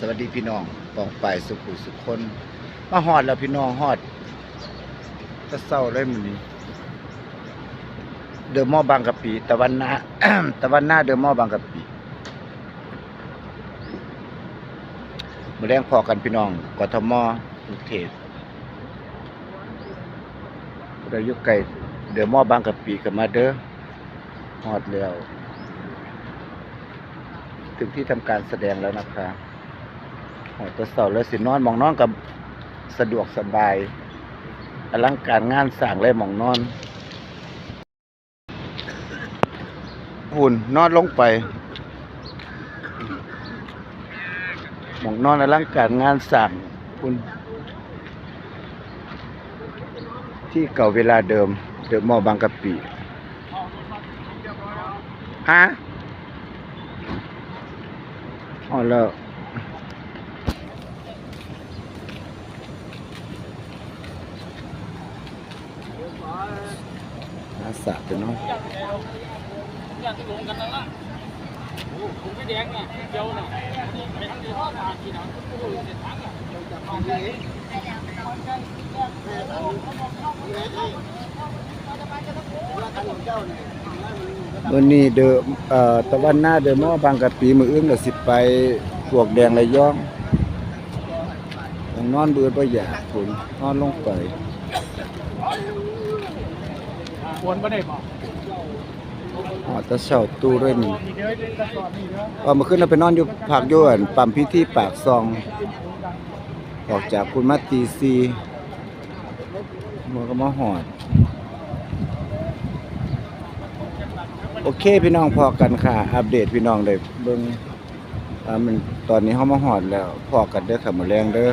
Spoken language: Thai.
สวัสดีพี่น้องปองไปสุขุสุขคน มาฮอดแล้วพี่น้องฮอดจะเศร้าเลยมื้อนี้เดอมอบางกะปิตะวันหน้า ตะวันหน้าเดอมอบางกะปิมื้อแรงพอกันพี่น้องกทมกรุงเทพเราอยู่ใกล้เดอมอบางกะปิก็มาเด้อฮอดแล้วถึงที่ทำการแสดงแล้วนะครับ ตัวเสาแล้วสินอนมองนอนกับสะดวกสบายอลังการงานสั่งเลยมองนอนหุ่นนอนลงไปมองนอนอลังการงานสั่งคุณที่เก่าเวลาเดิม เดิมมอบางกะปิฮะอ๋อแล้วอาสาไปเนาะ อยากจะลงกันนั่นละผ มไม่แดงอะเดียวน่างที่ห้องมากินอะโอ้โหเส้นทางอะเดี๋ยวจะมองเลยวันนี้เดอเอ่อตะวันหน้าเดอมอบางกะปีมืออื่นก็สิไปพวกแดงระยองต้องนอนเบื่อบ่อยากคุณนอนลงไป ควรไม่ได้บอกอ๋อแตะเช้าตู้ด้วยนี่นี่เดี๋ยวจะสอนนี่เด้อว่าเมื่อคืนเราไปนอนอยู่ภาคอยวนปั๊มพิธีปากซอง ออกจากคุณมาตีซีมันก็มาหอด โอเคพี่น้องพอกันค่ะ อัปเดตพี่น้องเลยเบิ่งอ่ามันตอนนี้เฮามาหอดแล้ว พอกันเด้อค่ะมื้อแรงเด้อ